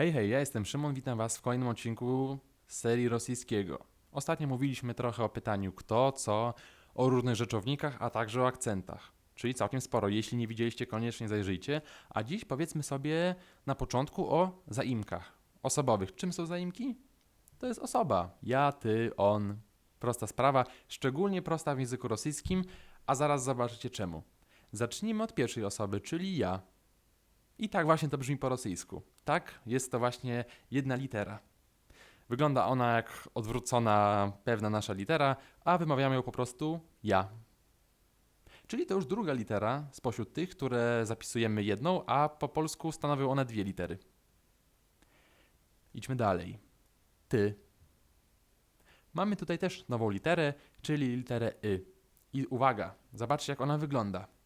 Hej, hej, ja jestem Szymon, witam Was w kolejnym odcinku serii rosyjskiego. Ostatnio mówiliśmy trochę o pytaniu kto, co, o różnych rzeczownikach, a także o akcentach. Czyli całkiem sporo. Jeśli nie widzieliście, koniecznie zajrzyjcie. A dziś powiedzmy sobie na początku o zaimkach osobowych. Czym są zaimki? To jest osoba. Ja, ty, on. Prosta sprawa, szczególnie prosta w języku rosyjskim, a zaraz zobaczycie czemu. Zacznijmy od pierwszej osoby, czyli ja. I tak właśnie to brzmi po rosyjsku. Tak, jest to właśnie jedna litera. Wygląda ona jak odwrócona pewna nasza litera, a wymawiamy ją po prostu ja. Czyli to już druga litera spośród tych, które zapisujemy jedną, a po polsku stanowią one dwie litery. Idźmy dalej. Ty. Mamy tutaj też nową literę, czyli literę y. I uwaga, zobaczcie jak ona wygląda.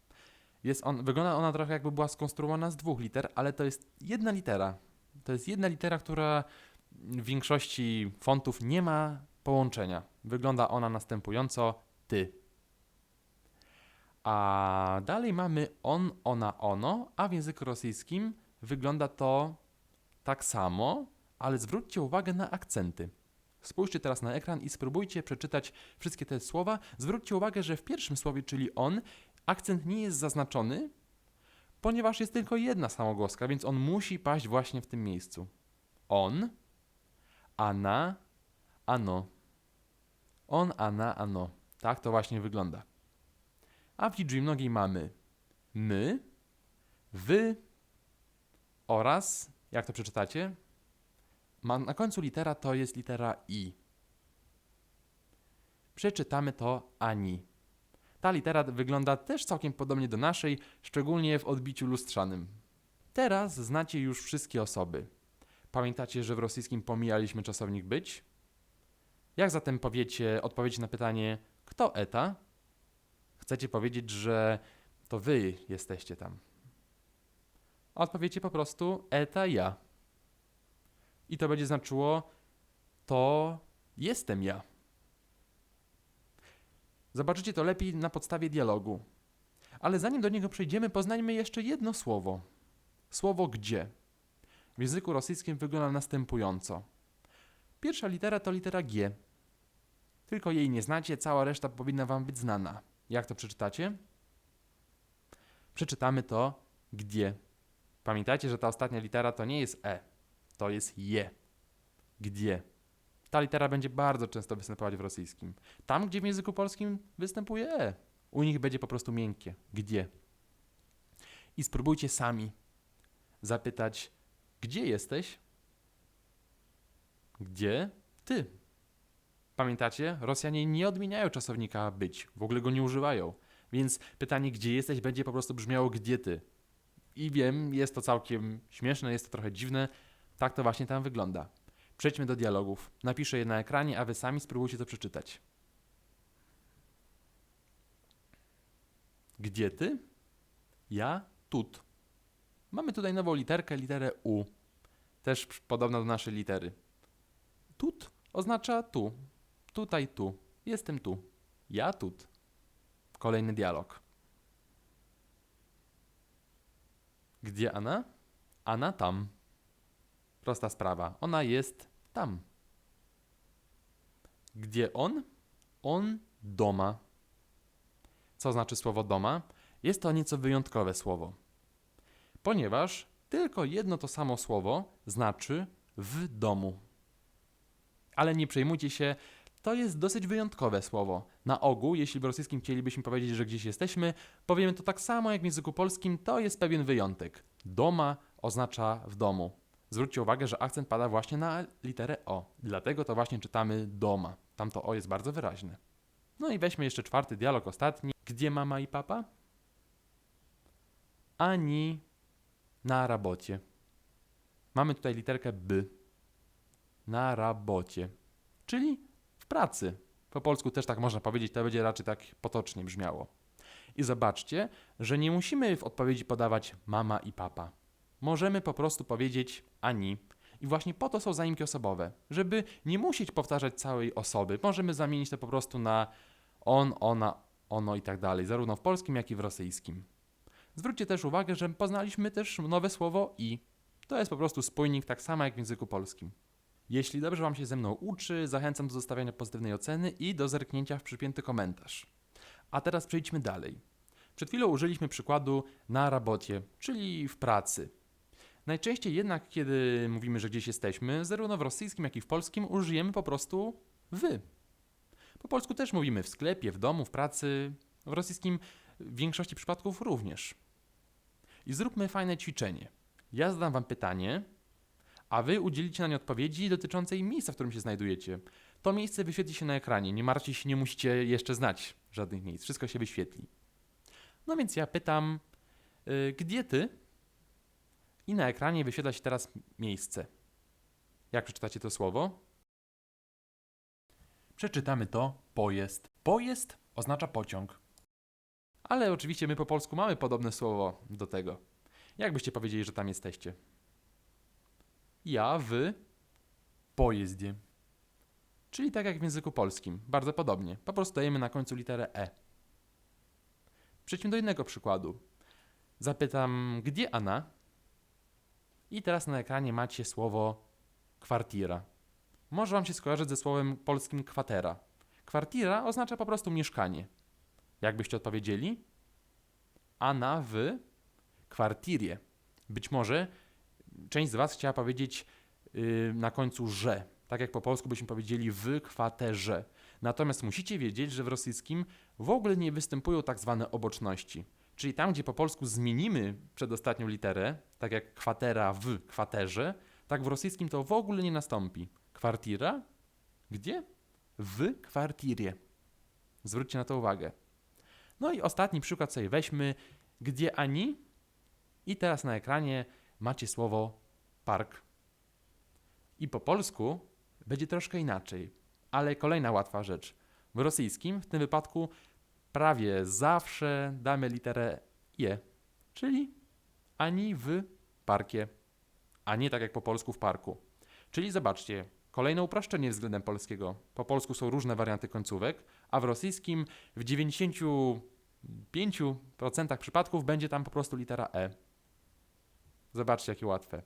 Jest on, wygląda ona trochę jakby była skonstruowana z dwóch liter, ale to jest jedna litera. To jest jedna litera, która w większości fontów nie ma połączenia. Wygląda ona następująco ty. A dalej mamy on, ona, ono, a w języku rosyjskim wygląda to tak samo, ale zwróćcie uwagę na akcenty. Spójrzcie teraz na ekran i spróbujcie przeczytać wszystkie te słowa. Zwróćcie uwagę, że w pierwszym słowie, czyli on, akcent nie jest zaznaczony, ponieważ jest tylko jedna samogłoska, więc on musi paść właśnie w tym miejscu. On, ana, ano. On, ana, ano. Tak to właśnie wygląda. A w liczbie mnogiej mamy my, wy oraz, jak to przeczytacie? Ma, na końcu litera to jest litera i. Przeczytamy to ani. Ta litera wygląda też całkiem podobnie do naszej, szczególnie w odbiciu lustrzanym. Teraz znacie już wszystkie osoby. Pamiętacie, że w rosyjskim pomijaliśmy czasownik być? Jak zatem powiecie, odpowiecie na pytanie, kto eta? Chcecie powiedzieć, że to wy jesteście tam. Odpowiecie po prostu eta ja. I to będzie znaczyło to jestem ja. Zobaczycie to lepiej na podstawie dialogu. Ale zanim do niego przejdziemy, poznajmy jeszcze jedno słowo. Słowo gdzie. W języku rosyjskim wygląda następująco. Pierwsza litera to litera G. Tylko jej nie znacie, cała reszta powinna wam być znana. Jak to przeczytacie? Przeczytamy to gdzie. Pamiętajcie, że ta ostatnia litera to nie jest E, to jest je. Gdzie. Ta litera będzie bardzo często występować w rosyjskim. Tam, gdzie w języku polskim występuje E. U nich będzie po prostu miękkie. Gdzie. I spróbujcie sami zapytać, gdzie jesteś? Gdzie ty? Pamiętacie? Rosjanie nie odmieniają czasownika być, w ogóle go nie używają. Więc pytanie, gdzie jesteś, będzie po prostu brzmiało, gdzie ty. I wiem, jest to całkiem śmieszne, jest to trochę dziwne. Tak to właśnie tam wygląda. Przejdźmy do dialogów. Napiszę je na ekranie, a wy sami spróbujcie to przeczytać. Gdzie ty? Ja tut. Mamy tutaj nową literkę, literę U. Też podobna do naszej litery. Tut oznacza tu. Tutaj tu. Jestem tu. Ja tut. Kolejny dialog. Gdzie Ana? Ana tam. Prosta sprawa. Ona jest tam. Gdzie on? On doma. Co znaczy słowo doma? Jest to nieco wyjątkowe słowo, ponieważ tylko jedno to samo słowo znaczy w domu. Ale nie przejmujcie się, to jest dosyć wyjątkowe słowo. Na ogół, jeśli w rosyjskim chcielibyśmy powiedzieć, że gdzieś jesteśmy, powiemy to tak samo jak w języku polskim, to jest pewien wyjątek. Doma oznacza w domu. Zwróćcie uwagę, że akcent pada właśnie na literę O. Dlatego to właśnie czytamy doma. Tam to O jest bardzo wyraźne. No i weźmy jeszcze czwarty dialog, ostatni. Gdzie mama i papa? Ani na robocie. Mamy tutaj literkę B. Na robocie. Czyli w pracy. Po polsku też tak można powiedzieć, to będzie raczej tak potocznie brzmiało. I zobaczcie, że nie musimy w odpowiedzi podawać mama i papa. Możemy po prostu powiedzieć ani. I właśnie po to są zaimki osobowe, żeby nie musieć powtarzać całej osoby. Możemy zamienić to po prostu na on, ona, ono i tak dalej, zarówno w polskim, jak i w rosyjskim. Zwróćcie też uwagę, że poznaliśmy też nowe słowo i. To jest po prostu spójnik, tak samo jak w języku polskim. Jeśli dobrze Wam się ze mną uczy, zachęcam do zostawiania pozytywnej oceny i do zerknięcia w przypięty komentarz. A teraz przejdźmy dalej. Przed chwilą użyliśmy przykładu na robocie, czyli w pracy. Najczęściej jednak, kiedy mówimy, że gdzieś jesteśmy, zarówno w rosyjskim, jak i w polskim, użyjemy po prostu wy. Po polsku też mówimy w sklepie, w domu, w pracy. W rosyjskim w większości przypadków również. I zróbmy fajne ćwiczenie. Ja zadam wam pytanie, a wy udzielicie na nie odpowiedzi dotyczącej miejsca, w którym się znajdujecie. To miejsce wyświetli się na ekranie. Nie martwcie się, nie musicie jeszcze znać żadnych miejsc. Wszystko się wyświetli. No więc ja pytam, y, gdzie ty? I na ekranie wyświetla się teraz miejsce. Jak przeczytacie to słowo? Przeczytamy to pojazd. Pojazd oznacza pociąg. Ale oczywiście my po polsku mamy podobne słowo do tego. Jak byście powiedzieli, że tam jesteście? Ja w pojeździe. Czyli tak jak w języku polskim, bardzo podobnie. Po prostu dajemy na końcu literę e. Przejdźmy do innego przykładu. Zapytam, gdzie Anna? I teraz na ekranie macie słowo kwartira. Może Wam się skojarzyć ze słowem polskim kwatera. Kwartira oznacza po prostu mieszkanie. Jak byście odpowiedzieli? Anna w kwartirie. Być może część z Was chciała powiedzieć yy, na końcu że. Tak jak po polsku byśmy powiedzieli w kwaterze. Natomiast musicie wiedzieć, że w rosyjskim w ogóle nie występują tak zwane oboczności. Czyli tam, gdzie po polsku zmienimy przedostatnią literę, tak jak kwatera w kwaterze, tak w rosyjskim to w ogóle nie nastąpi. Kwartira? Gdzie? W kwartirie. Zwróćcie na to uwagę. No i ostatni przykład sobie weźmy. Gdzie ani? I teraz na ekranie macie słowo park. I po polsku będzie troszkę inaczej, ale kolejna łatwa rzecz. W rosyjskim w tym wypadku prawie zawsze damy literę je, czyli ani w parkie, a nie tak jak po polsku w parku. Czyli zobaczcie, kolejne uproszczenie względem polskiego. Po polsku są różne warianty końcówek, a w rosyjskim w 95% przypadków będzie tam po prostu litera e. Zobaczcie, jakie łatwe.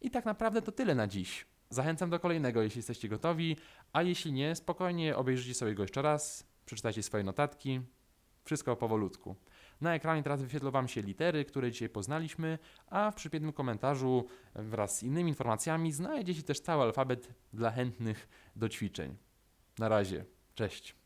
I tak naprawdę to tyle na dziś. Zachęcam do kolejnego, jeśli jesteście gotowi, a jeśli nie, spokojnie obejrzyjcie sobie go jeszcze raz, przeczytajcie swoje notatki, wszystko powolutku. Na ekranie teraz wyświetlą Wam się litery, które dzisiaj poznaliśmy, a w przypiętym komentarzu wraz z innymi informacjami znajdziecie też cały alfabet dla chętnych do ćwiczeń. Na razie, cześć.